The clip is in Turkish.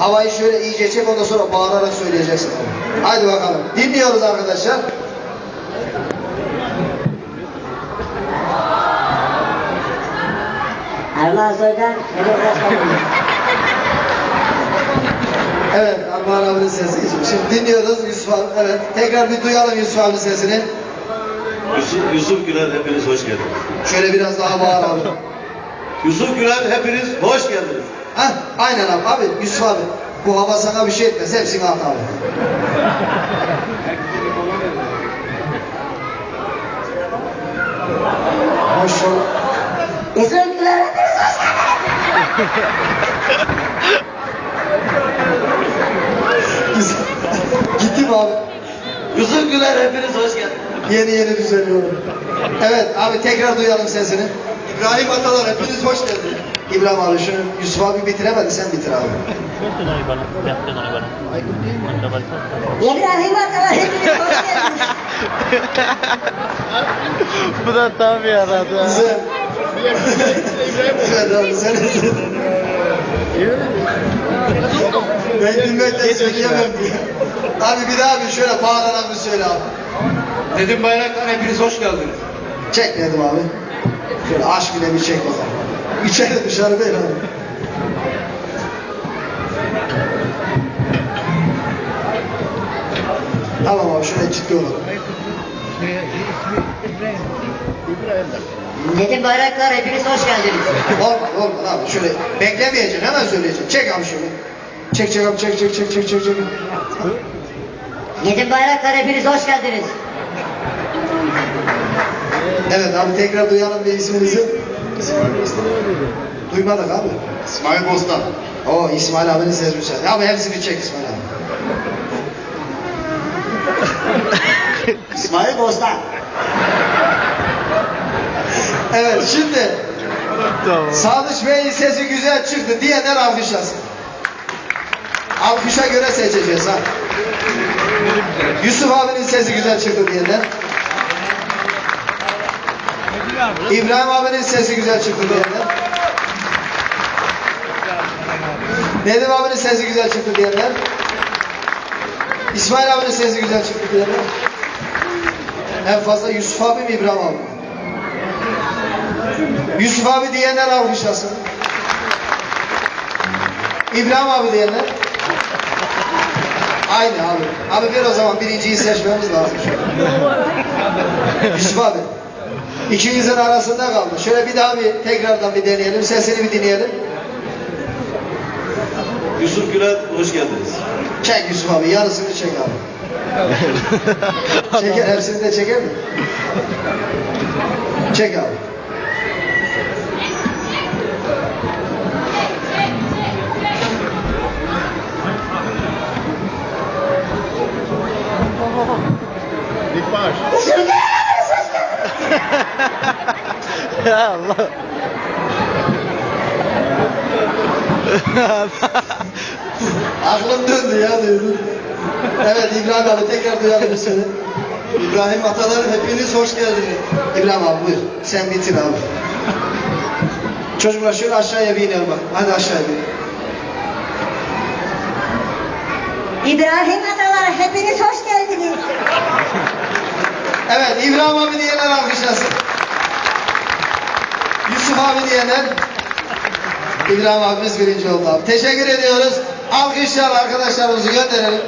Havayı şöyle iyice çek ondan sonra bağırarak söyleyeceksin. Haydi bakalım. Dinliyoruz arkadaşlar. Erman Soy'dan. Evet Armağan abinin sesi. Şimdi dinliyoruz Yusuf abi. Evet. Tekrar bir duyalım Yusuf abinin sesini. Yusuf, Yusuf Güler hepiniz hoş geldiniz. Şöyle biraz daha bağıralım. Yusuf Güler hepiniz hoş geldiniz. Heh, aynen abi. Abi Yusuf abi. Bu hava sana bir şey etmez. Hepsini at abi. Maşallah. Üzüntüler Güzel. Gittim abi. Yusuf Güler hepiniz hoş geldiniz. Yeni yeni düzeliyorum. Evet abi tekrar duyalım sesini. İbrahim Atalar hepiniz hoş geldiniz. İbrahim abi şunu Yusuf abi bitiremedi sen bitir abi. İbrahim geldiniz. Bu da tam yaradı. Güzel. evet abi sen Ben bilmekten söyleyemem. Abi bir daha bir şöyle bağırarak bir söyle abi. Nedim Bayraktar hepiniz hoş geldiniz. Çek dedim abi. Şöyle aşk bile bir çek bakalım. İçeri dışarı değil abi. Tamam abi şöyle ciddi olalım. Nedim Bayraktar hepiniz hoş geldiniz. Olmadı olmadı abi şöyle beklemeyeceksin hemen söyleyeceksin. Çek abi şöyle. Çek çek abi çek çek çek çek çek çek. Nedim Bayraktar hepiniz hoş geldiniz. Evet abi tekrar duyalım bir isminizi. Duymadık abi. İsmail Bostan. O İsmail abinin sesi güzel. Abi hepsini çek İsmail abi. İsmail Bostan. Evet şimdi Tamam. Sadıç Bey'in sesi güzel çıktı diyenler alkışlasın. Alkışa göre seçeceğiz ha. Yusuf abinin sesi güzel çıktı diyenler. İbrahim abinin sesi güzel çıktı diyenler. Nedim abinin sesi güzel çıktı diyenler. İsmail abinin sesi güzel çıktı diyenler. En fazla Yusuf abi mi İbrahim abi? Yusuf abi diyenler alkışlasın. İbrahim abi diyenler. Aynı abi. Abi bir o zaman birinciyi seçmemiz lazım. Yusuf abi. İkinizin arasında kaldı. Şöyle bir daha bir tekrardan bir deneyelim. Sesini bir dinleyelim. Yusuf Güler hoş geldiniz. Çek Yusuf abi. Yarısını çek abi. Çeker. Hepsini de çeker mi? Çek abi. Ya Allah. Aklım döndü ya diyorum. Evet İbrahim abi tekrar duyalım seni. İbrahim Atalar hepiniz hoş geldiniz. İbrahim abi buyur. Sen bitir abi. Çocuklar şöyle aşağıya bir inelim bak. Hadi aşağıya bir. İbrahim Atalar hepiniz hoş geldiniz. Evet İbrahim abi diyenler alkışlasın. Yusuf abi diyenler. İbrahim abimiz birinci oldu abi. Teşekkür ediyoruz. Alkışlar arkadaşlarımızı gönderelim.